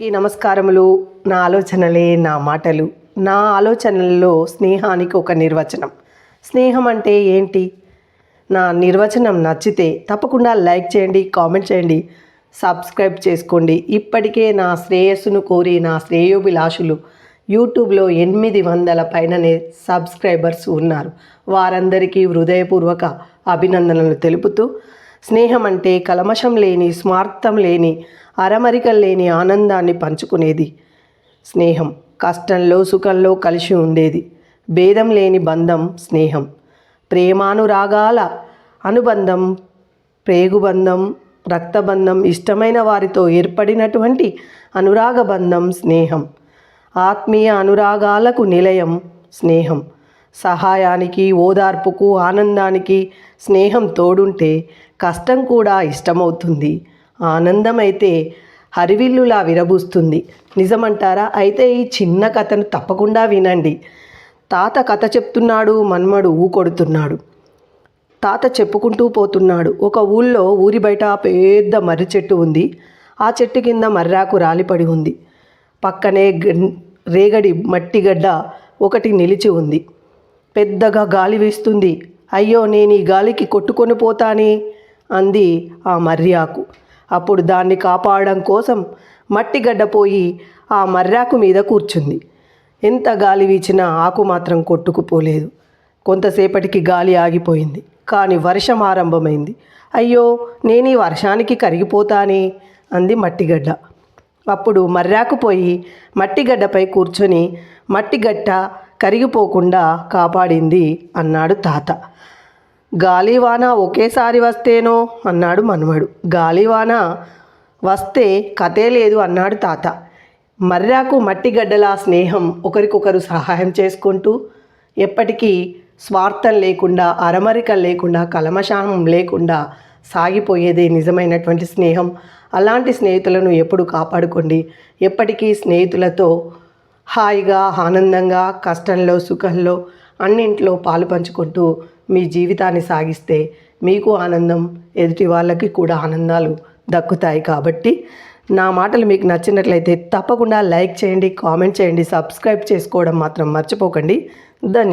కి నమస్కారములు నా ఆలోచనలే నా మాటలు. నా ఆలోచనలలో స్నేహానికి ఒక నిర్వచనం. స్నేహం అంటే ఏంటి? నా నిర్వచనం నచ్చితే తప్పకుండా లైక్ చేయండి కామెంట్ చేయండి సబ్స్క్రైబ్ చేసుకోండి. ఇప్పటికే నా శ్రేయస్సును కోరి నా శ్రేయోభిలాషులు యూట్యూబ్లో ఎనిమిది వందల పైననే సబ్స్క్రైబర్స్ ఉన్నారు. వారందరికీ హృదయపూర్వక అభినందనలు తెలుపుతూ స్నేహం అంటే కలమషం లేని స్వార్థం లేని అరమరికలు లేని ఆనందాన్ని పంచుకునేది. స్నేహం కష్టంలో సుఖంలో కలిసి ఉండేది. భేదం లేని బంధం స్నేహం. ప్రేమానురాగాల అనుబంధం ప్రేగుబంధం రక్తబంధం ఇష్టమైన వారితో ఏర్పడినటువంటి అనురాగ బంధం స్నేహం. ఆత్మీయ అనురాగాలకు నిలయం స్నేహం. సహాయానికి ఓదార్పుకు ఆనందానికి స్నేహం తోడుంటే కష్టం కూడా ఇష్టమవుతుంది. ఆనందమైతే హరివిల్లులా విరబూస్తుంది. నిజమంటారా? అయితే ఈ చిన్న కథను తప్పకుండా వినండి. తాత కథ చెప్తున్నాడు మన్మడు ఊకొడుతున్నాడు తాత చెప్పుకుంటూ పోతున్నాడు. ఒక ఊళ్ళో ఊరి బయట పెద్ద మర్రి చెట్టు ఉంది. ఆ చెట్టు కింద మర్రాకు రాలిపడి ఉంది. పక్కనే రేగడి మట్టిగడ్డ ఒకటి నిలిచి ఉంది. పెద్దగా గాలి వీస్తుంది. అయ్యో నేను ఈ గాలికి కొట్టుకొని పోతానే? అంది ఆ మర్యాకు అప్పుడు దాన్ని కాపాడడం కోసం మట్టిగడ్డ పోయి ఆ మర్రాకు మీద కూర్చుంది. ఎంత గాలి వీచినా ఆకు మాత్రం కొట్టుకుపోలేదు. కొంతసేపటికి గాలి ఆగిపోయింది. కానీ వర్షం ఆరంభమైంది. అయ్యో నేను ఈ వర్షానికి కరిగిపోతానే? అంది మట్టిగడ్డ. అప్పుడు మర్రాకు పోయి మట్టిగడ్డపై కూర్చొని మట్టిగడ్డ కరిగిపోకుండా కాపాడింది అన్నాడు తాత. గాలివాన ఒకేసారి వస్తేనో అన్నాడు మనవడు గాలివాన వస్తే కథే లేదు అన్నాడు తాత. మర్రాకు మట్టిగడ్డల స్నేహం ఒకరికొకరు సహాయం చేసుకుంటూ ఎప్పటికీ స్వార్థం లేకుండా అరమరిక లేకుండా కలమశానం లేకుండా సాగిపోయేదే నిజమైనటువంటి స్నేహం. అలాంటి స్నేహితులను ఎప్పుడు కాపాడుకోండి. ఎప్పటికీ స్నేహితులతో హాయిగా ఆనందంగా కష్టంలో సుఖంలో అన్నింట్లో పాలు పంచుకుంటూ మీ జీవితాన్ని సాగిస్తే మీకు ఆనందం ఎదుటి వాళ్ళకి కూడా ఆనందాలు దక్కుతాయి కాబట్టి నా మాటలు మీకు నచ్చినట్లయితే తప్పకుండా లైక్ చేయండి కామెంట్ చేయండి సబ్స్క్రైబ్ చేసుకోవడం మాత్రం మర్చిపోకండి. ధన్యవాదాలు